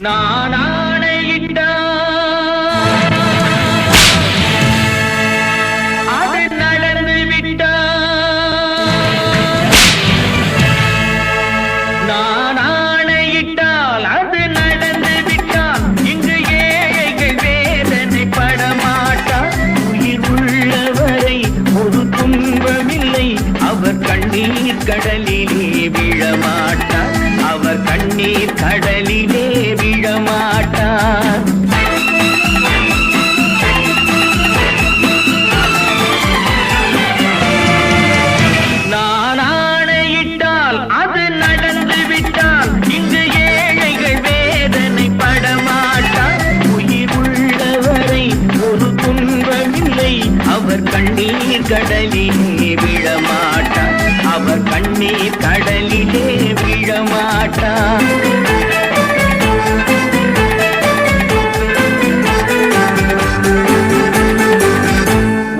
நான் ஆணையிட்டான் மாட்டான்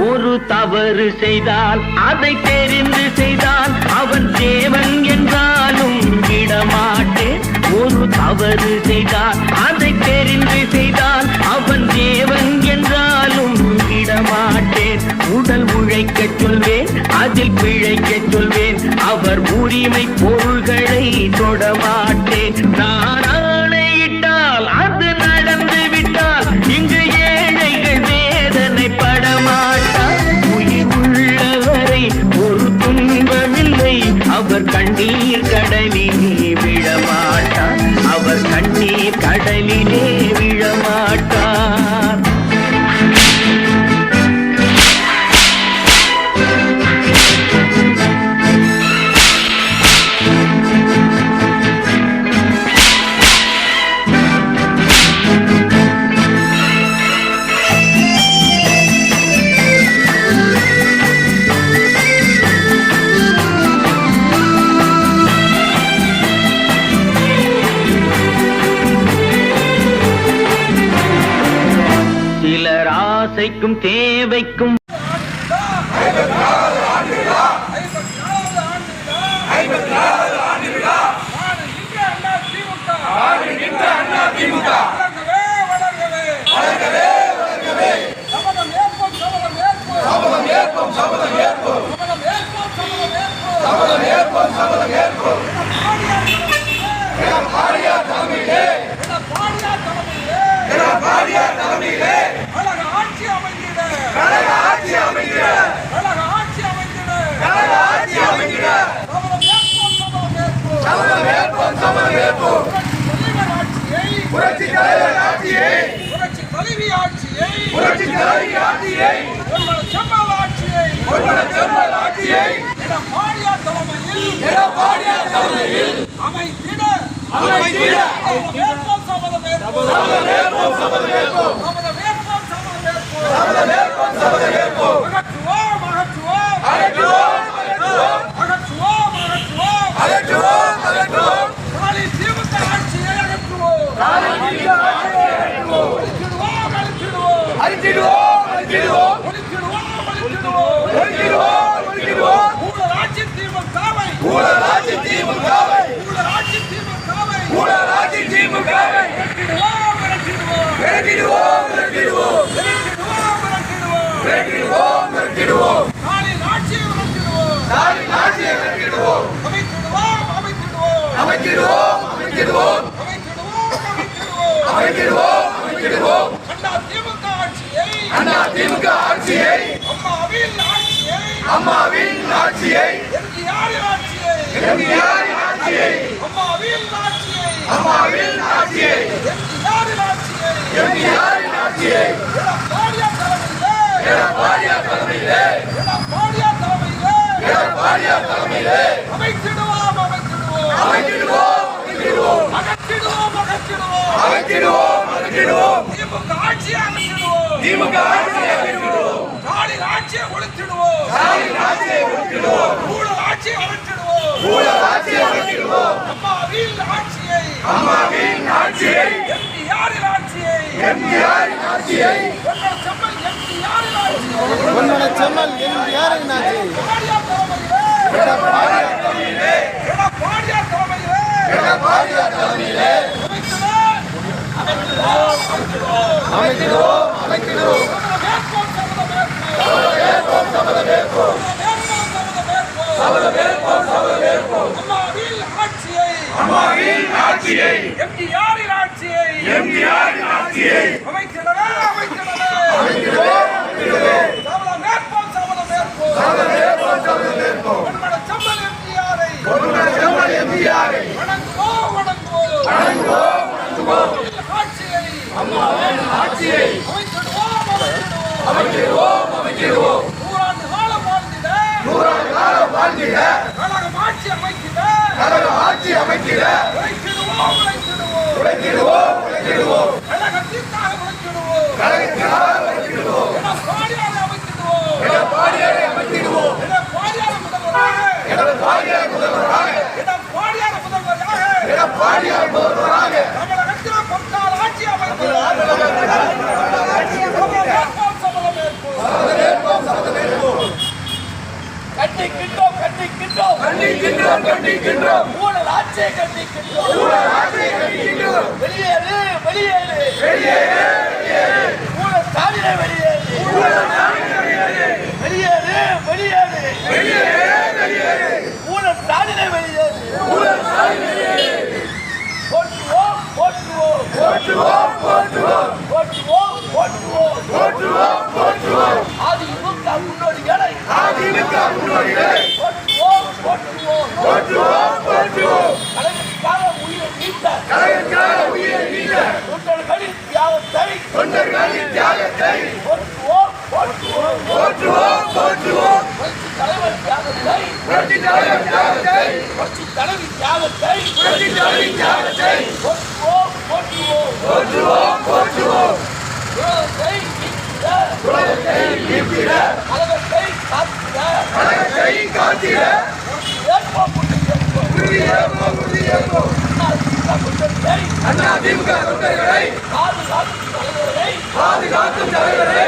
ஒரு தவறு செய்தால் அதை தெரிந்து செய்தால் அவன் தேவன் என்றாலும் விடமாட்டேன் ஒரு தவறு செய்தால் அதை தெரிந்து செய்தால் அவன் தேவன் என்றாலும் விடமாட்டேன் உடல் உழைக்கச் சொல்வேன் அதில் பிழைக்கச் சொல்வேன். கண்ணீர் கடலிலே விழமாட்டான். அவர் கண்ணீர் கடலிலே விழமாட்டான். அழிச்சிடுவோம் அழிச்சிடுவோம் ஒழிச்சிடுவோம் ஒழிச்சிடுவோம் ஒழிச்சிடுவோம் ஒழிச்சிடுவோம் ஊழல் ஆட்சி திமுகவை ஊழல் ஆட்சி திமுகவை ஊழல் ஆட்சி திமுகவை ஊழல் ஆட்சி திமுகவை விரட்டிடுவோம் விரட்டிடுவோம் விரட்டிடுவோம் விரட்டிடுவோம் விரட்டிடுவோம் விரட்டிடுவோம் நாளில் ஆட்சியை விரட்டிடுவோம் நாளில் ஆட்சியை விரட்டிடுவோம் அமைத்திடுவோம் அமைத்திடுவோம். அமைத்திடுவோம் அமைத்திடுவோம். அமைத்திடுவோம் அமைத்திடுவோம். அண்ணா திமுக ஆட்சியை. அண்ணா திமுக ஆட்சியை. அம்மாவின் ஆட்சியை. அம்மாவின் ஆட்சியை. எம்ஜிஆரின் ஆட்சியை. எம்ஜிஆரின் ஆட்சியை. அம்மாவின் ஆட்சியை. அம்மாவின் ஆட்சியை. எம்ஜிஆரின் ஆட்சியை. எம்ஜிஆரின் ஆட்சியை. எடப்பாடியா தலைமையிலே எடப்பாடியா தலைமையிலே எடப்பாடியா தலைமையிலே எடப்பாடியா தலைமையிலே அமைத்திடுவோம் அமைத்திடுவோம். அமைத்திடுவோம் அமைத்திடுவோம். அகற்றிடுவோம் அகற்றிடுவோம். அகற்றிடுவோம் அகற்றிடுவோம். திமுக ஆட்சியை அகற்றிடுவோம் திமுக ஆட்சியை அகற்றிடுவோம் ஸ்டாலின் ஆட்சியை ஒழித்திடுவோம். ஸ்டாலின் ஆட்சியை ஒழித்திடுவோம். ஊழல் ஆட்சியை அகற்றிடுவோம் ஊழல் ஆட்சியை அகற்றிடுவோம் அம்மாவின் ஆட்சியை. அம்மாவின் ஆட்சியை. எம்ஜிஆரின் ஆட்சியை. எம்ஜிஆரின் ஆட்சியை. பொன்மன செம்மல் எம்ஜிஆரின் ஆட்சியை. பொன்மன செம்மல் எம்ஜிஆரின் ஆட்சி Para. ஒழிய கழகம் ஆட்சி அமைக்க கண்டிக்கின்றோம் கண்டிக்கின்றோம். ஊழல் ஆட்சியை கண்டிக்கின்றோம். ஊழல் ஆட்சியை கண்டிக்கின்றோம். வெளியேறு வெளியேறு. வெளியேறு ஊழல் ஸ்டாலினை வெளியேறு. ஊழல் தொண்டர்களின் தியாகத்தை தொண்டர்களின் தியாகத்தை போற்றுவோம் போற்றுவோம் போற்றுவோம் போற்றுவோம் புரட்சி தலைவர் தியாகத்தை புரட்சி தலைவர் தியாகத்தை புரட்சி தலைவி தியாகத்தை புரட்சி தலைவர் தியாகத்தை போற்றுவோம் போற்றுவோம் போற்றுவோம் போற்றுவோம் உலகத்தை நீக்கிட உலகத்தை மீட்பிட கழகத்தை காத்திட. கழகத்தை காத்திட ஏற்போம் முன்னேற்போம் உறுதியேற்போம் உறுதியேற்போம் அதிமுக குற்றத்தை அண்ணா திமுக தொண்டர்களை பாதுகாக்கும் தலைவரை பாதுகாக்கும் தலைவரை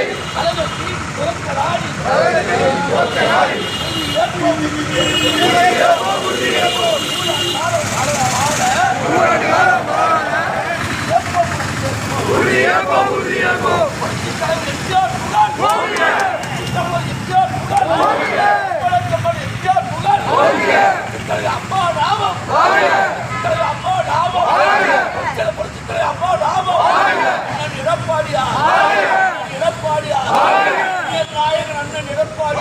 எடப்பாடி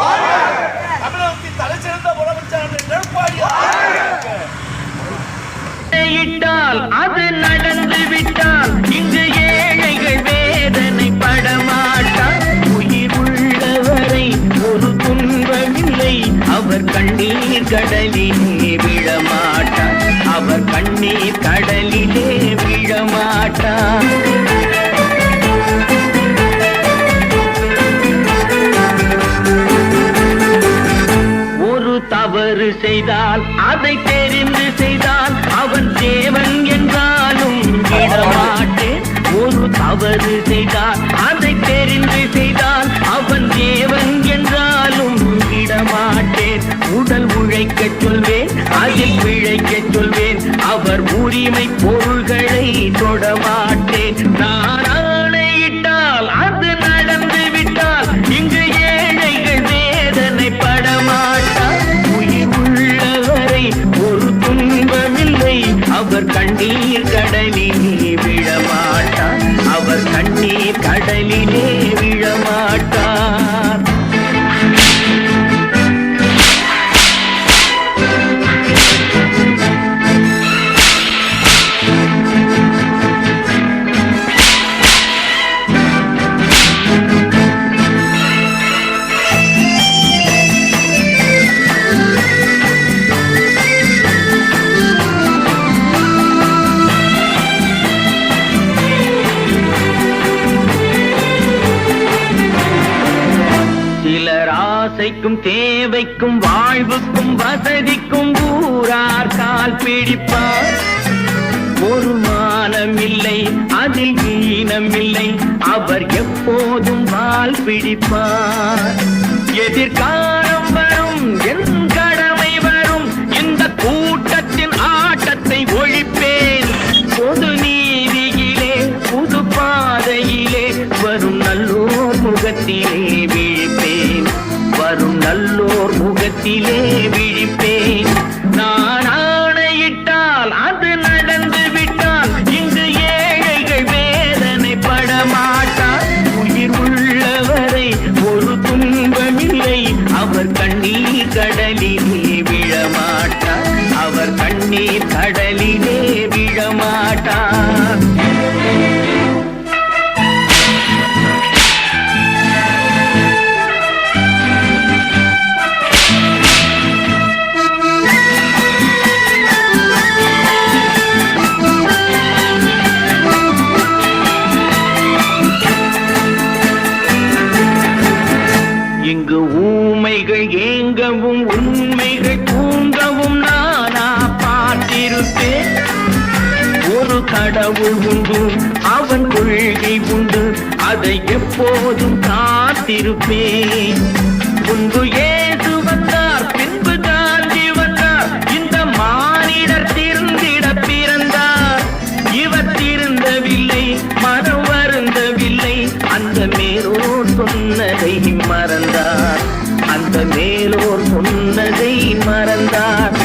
தமிழகத்தின் தலை சிறந்த முதலமைச்சர் அண்ணன் இட்டால் அது நடந்து விட்டால் இங்கு ஏழைகள் வேதனை படமாட்டார். உயிர் உள்ளவரை ஒரு துன்பமில்லை. அவர் கண்ணீர் கடலின் செய்தால் அதை தெரிந்து செய்தால் அவன் தேவன் என்றாலும் விடமாட்டேன் ஒரு தவறு செய்தால் அதை தெரிந்து செய்தால் அவன் தேவன் என்றாலும் விடமாட்டேன் உடல் உழைக்க சொல்வேன் அதில் பிழைக்க சொல்வேன். அவர் உரிமை பொருள்களை தொடமாட்டேன் நான் தேவைக்கும் வாழ்வுக்கும் வசதிக்கும் ஊரார் கால் பிடிப்பார். ஒரு மானம் இல்லை அதில் ஈனம் இல்லை அவர் எப்போதும் வால் பிடிப்பார். எதிர்காலம் வரும் என் கடலில் காத்திருப்பேன். முன்பு ஏது வந்தார் பின்பு காந்தி வந்தார். இந்த மானிடர் திருந்திட பிறந்தார். இவர் திருந்தவில்லை மனம் வருந்தவில்லை. அந்த மேலோர் சொன்னதை மறந்தார். அந்த மேலோர் சொன்னதை மறந்தார்.